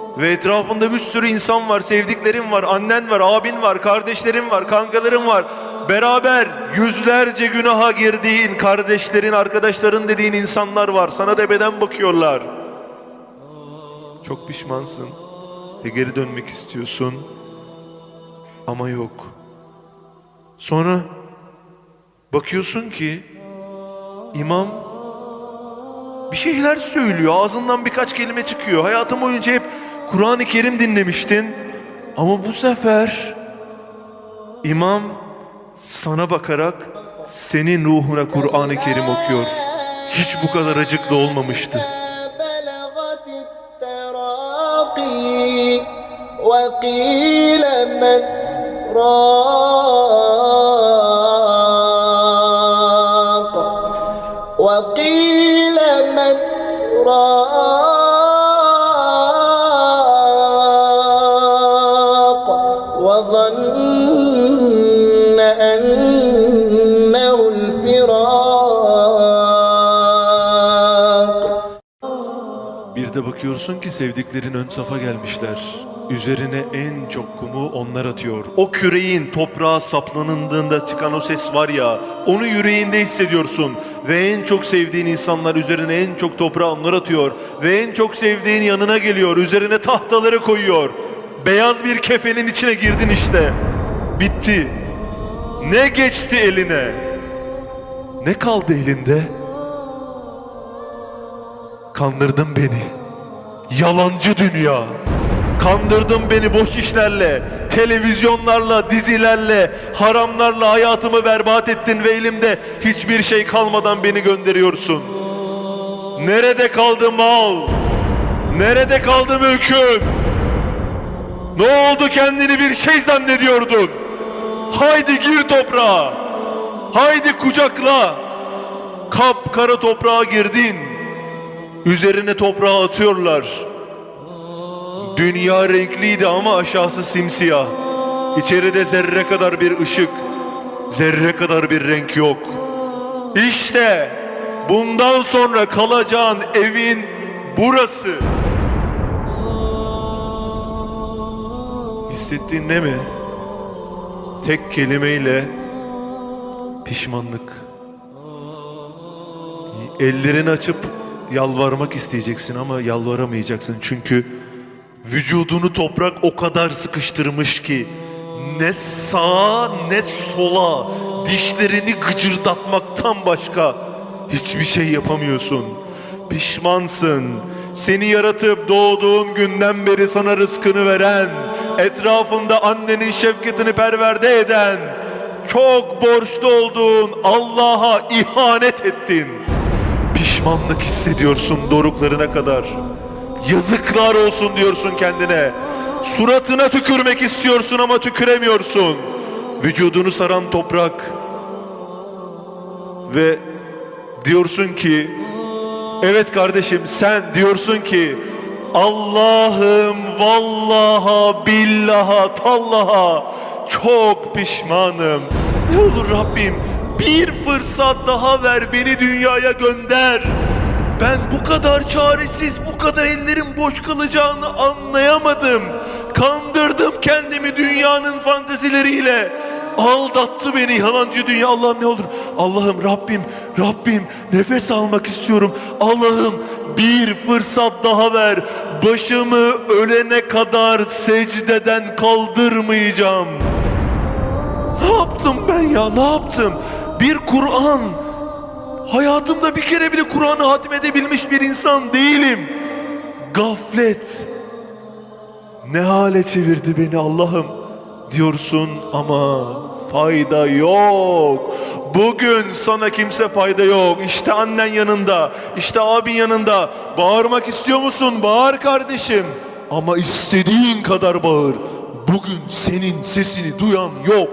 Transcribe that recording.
Ve etrafında bir sürü insan var, sevdiklerin var, annen var, abin var, kardeşlerin var, kankaların var. Beraber yüzlerce günaha girdiğin kardeşlerin, arkadaşların dediğin insanlar var. Sana tepeden bakıyorlar. Çok pişmansın ve geri dönmek istiyorsun. Ama yok. Sonra bakıyorsun ki imam bir şeyler söylüyor. Ağzından birkaç kelime çıkıyor. Hayatım boyunca hep Kur'an-ı Kerim dinlemiştin. Ama bu sefer imam sana bakarak senin ruhuna Kur'an-ı Kerim okuyor. Hiç bu kadar acıklı olmamıştı. بلغت التراقي وقيل من راق وقيل من راق وظن أنه الفراق Bir de bakıyorsun ki sevdiklerin ön safa gelmişler. Üzerine en çok kumu onlar atıyor. O küreğin toprağa saplanındığında çıkan o ses var ya, onu yüreğinde hissediyorsun. Ve en çok sevdiğin insanlar üzerine en çok toprağı onlar atıyor. Ve en çok sevdiğin yanına geliyor, üzerine tahtaları koyuyor. Beyaz bir kefenin içine girdin işte. Bitti. Ne geçti eline? Ne kaldı elinde? Kandırdın beni. Yalancı dünya. Kandırdın beni boş işlerle, televizyonlarla, dizilerle, haramlarla hayatımı berbat ettin ve elimde hiçbir şey kalmadan beni gönderiyorsun. Nerede kaldı mal? Nerede kaldı mülkün? Ne oldu kendini bir şey zannediyordun? Haydi gir toprağa. Haydi kucakla. Kapkara toprağa girdin. Üzerine toprağı atıyorlar. Dünya renkliydi ama aşağısı simsiyah. İçeride zerre kadar bir ışık, zerre kadar bir renk yok. İşte bundan sonra kalacağın evin burası. Hissettiğin ne mi? Tek kelimeyle pişmanlık. Ellerini açıp yalvarmak isteyeceksin ama yalvaramayacaksın. Çünkü vücudunu toprak o kadar sıkıştırmış ki ne sağa ne sola dişlerini gıcırdatmaktan başka hiçbir şey yapamıyorsun. Pişmansın. Seni yaratıp doğduğun günden beri sana rızkını veren, etrafında annenin şefkatini perverde eden, çok borçlu olduğun Allah'a ihanet ettin. Pişmanlık hissediyorsun doruklarına kadar. Yazıklar olsun diyorsun kendine. Suratına tükürmek istiyorsun ama tüküremiyorsun. Vücudunu saran toprak. Ve diyorsun ki Evet kardeşim sen diyorsun ki Allah'ım vallaha billaha tallaha çok pişmanım. Ne olur Rabbim bir fırsat daha ver beni dünyaya gönder. Ben bu kadar çaresiz, bu kadar ellerim boş kalacağını anlayamadım. Kandırdım kendimi dünyanın fantezileriyle. Aldattı beni yalancı dünya. Allah'ım ne olur. Allah'ım Rabbim, Rabbim nefes almak istiyorum. Allah'ım bir fırsat daha ver. Başımı ölene kadar secdeden kaldırmayacağım. Ne yaptım ben ya? Ne yaptım? Bir Kur'an. Hayatımda bir kere bile Kur'an'ı hatmedebilmiş bir insan değilim. Gaflet. Ne hale çevirdi beni Allah'ım diyorsun ama fayda yok. Bugün sana kimse fayda yok. İşte annen yanında, işte abin yanında. Bağırmak istiyor musun? Bağır kardeşim. Ama istediğin kadar bağır. Bugün senin sesini duyan yok.